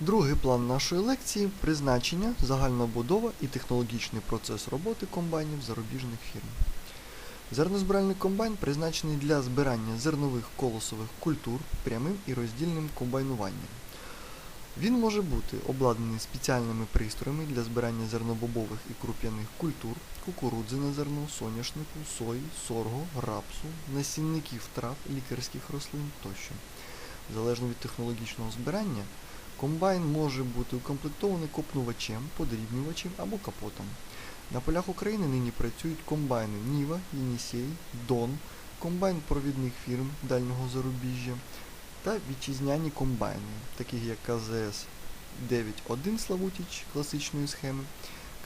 Другий план нашої лекції призначення, загальна будова і технологічний процес роботи комбайнів зарубіжних фірм. Зернозбиральний комбайн призначений для збирання зернових колосових культур прямим і роздільним комбайнуванням. Він може бути обладнаний спеціальними пристроями для збирання зернобобових і круп'яних культур, кукурудзяне зерно, соняшнику, сої, сорго, рапсу, насінників трав, лікарських рослин тощо. Залежно від технологічного збирання, комбайн може бути укомплектований копнувачем, подрібнювачем або капотом. На полях України нині працюють комбайни Ніва, Єнісей, Дон, комбайн провідних фірм дальнього зарубіжжя та вітчизняні комбайни, таких як КЗС 9.1 Славутіч класичної схеми,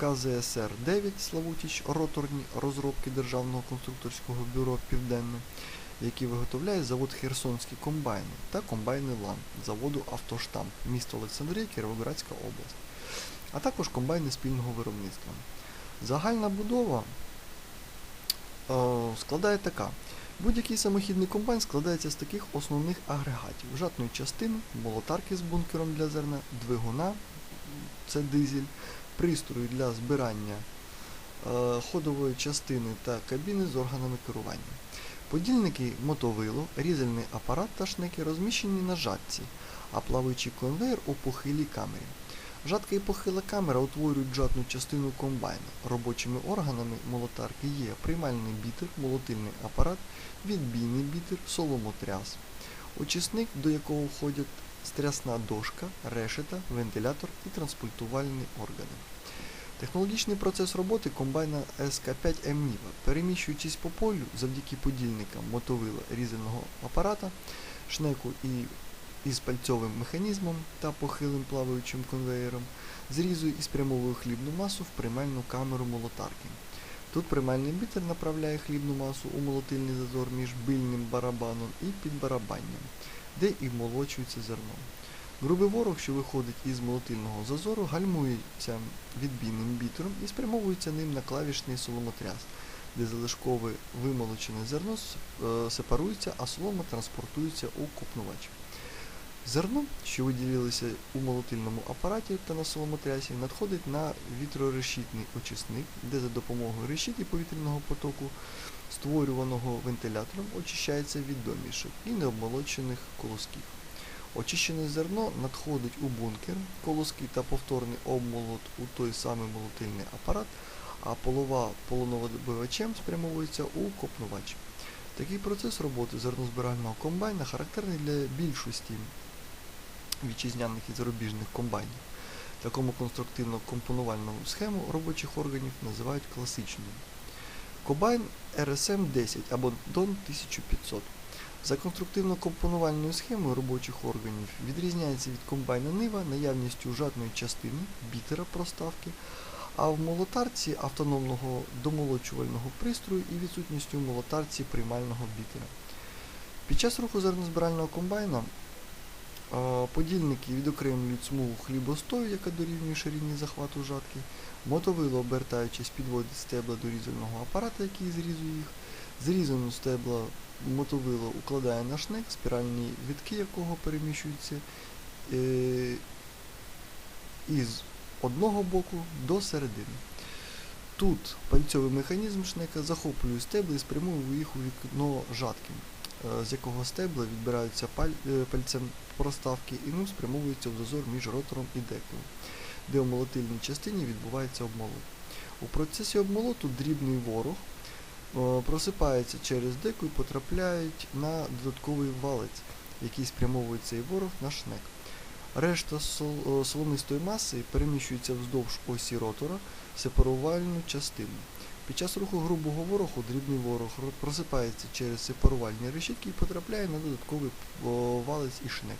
КЗСР 9 Славутіч роторні розробки Державного конструкторського бюро Південне, які виготовляє завод Херсонські комбайни та комбайни ЛАН заводу Автоштамп, місто Олександрія, Кіровоградська область, а також комбайни спільного виробництва. Загальна будова е, складає така. Будь-який самохідний комбайн складається з таких основних агрегатів: жатної частини, молотарки з бункером для зерна, двигуна, це дизель, пристрою для збирання е, ходової частини та кабіни з органами керування. Подільники мотовило, різальний апарат та шнеки розміщені на жатці, а плаваючий конвейер у похилій камері. Жатка і похила камера утворюють жатну частину комбайна. Робочими органами молотарки є приймальний бітер, молотильний апарат, відбійний бітер, соломотряс, очисник, до якого входять стрясна дошка, решета, вентилятор і транспортувальні органи. Технологічний процес роботи комбайна СК5 МНІВА, переміщуючись по полю завдяки подільникам мотовила різального апарата, шнеку і із пальцьовим механізмом та похилим плаваючим конвеєром, зрізує і спрямовує хлібну масу в приймальну камеру молотарки. Тут приймальний бітер направляє хлібну масу у молотильний зазор між бильним барабаном і підбарабанням, де і вмолочується зерно. Грубий ворог, що виходить із молотильного зазору, гальмується відбійним бітером і спрямовується ним на клавішний соломотряс, де залишкове вимолочене зерно е, сепарується, а солома транспортується у копнувач. Зерно, що виділилося у молотильному апараті та на соломотрясі, надходить на вітрорешітний очисник, де за допомогою решіті повітряного потоку, створюваного вентилятором, очищається від домішок і необмолочених колосків. Очищене зерно надходить у бункер, колоски та повторний обмолот у той самий молотильний апарат, а полова полоноводобивачем спрямовується у копнувач. Такий процес роботи зернозбирального комбайна характерний для більшості вітчизняних і зарубіжних комбайнів. Такому конструктивно-компонувальну схему робочих органів називають класичною. Комбайн RSM 10 або DON 1500. За конструктивно-компонувальною схемою робочих органів відрізняється від комбайна Нива наявністю жатної частини, бітера проставки, а в молотарці автономного домолочувального пристрою і відсутністю в молотарці приймального бітера. Під час руху зернозбирального комбайна подільники відокремлюють смугу хлібостою, яка дорівнює ширині захвату жатки, мотовило, обертаючись, підводить стебла до різального апарата, який зрізує їх, зрізану стебла мотовило укладає на шнек, спіральні витки якого переміщуються е, із одного боку до середини. Тут пальцьовий механізм шнека захоплює стебла і спрямовує їх у вікно жатки, е, з якого стебла відбираються е, пальцем проставки і ним спрямовується в зазор між ротором і декою, де у молотильній частині відбувається обмолот. У процесі обмолоту дрібний ворог просипається через деку і потрапляють на додатковий валець, який спрямовує цей ворог на шнек. Решта сол- соломистої маси переміщується вздовж осі ротора в сепарувальну частину. Під час руху грубого ворогу дрібний ворог просипається через сепарувальні решітки і потрапляє на додатковий валець і шнек.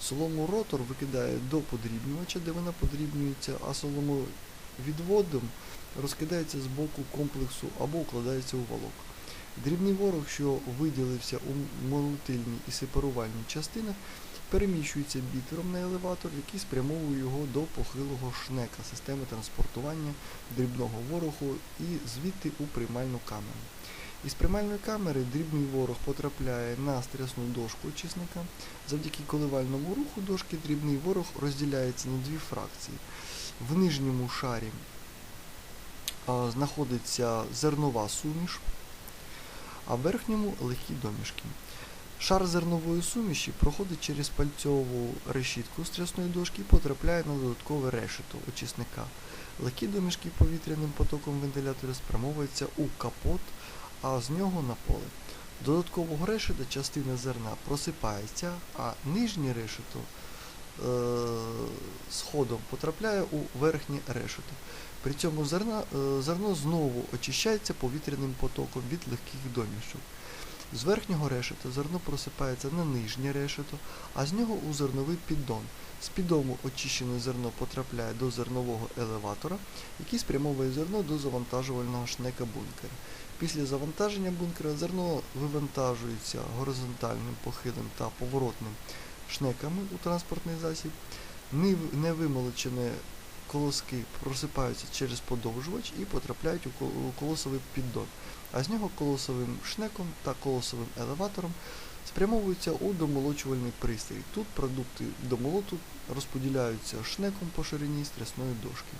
Солому ротор викидає до подрібнювача, де вона подрібнюється, а солому відводом розкидається з боку комплексу або укладається у валок. Дрібний ворог, що виділився у молотильній і сепарувальній частинах, переміщується бітером на елеватор, який спрямовує його до похилого шнека системи транспортування дрібного ворогу і звідти у приймальну камеру. Із приймальної камери дрібний ворог потрапляє на стрясну дошку очисника. Завдяки коливальному руху дошки дрібний ворог розділяється на дві фракції. В нижньому шарі знаходиться зернова суміш, а в верхньому легкі домішки. Шар зернової суміші проходить через пальцьову решітку стрясної дошки і потрапляє на додаткове решето очисника. Легкі домішки повітряним потоком вентилятора спрямовуються у капот, а з нього на поле. Додаткового решета частина зерна просипається, а нижнє решето з ходом потрапляє у верхнє решето. При цьому зерна, е, зерно знову очищається повітряним потоком від легких домішок. З верхнього решета зерно просипається на нижнє решето, а з нього у зерновий піддон. З піддону очищене зерно потрапляє до зернового елеватора, який спрямовує зерно до завантажувального шнека бункера. Після завантаження бункера зерно вивантажується горизонтальним похилим та поворотним шнеками у транспортний засіб. Невимолочені колоски просипаються через подовжувач і потрапляють у колосовий піддон, а з нього колосовим шнеком та колосовим елеватором спрямовуються у домолочувальний пристрій. Тут продукти домолоту розподіляються шнеком по ширині стрясної дошки.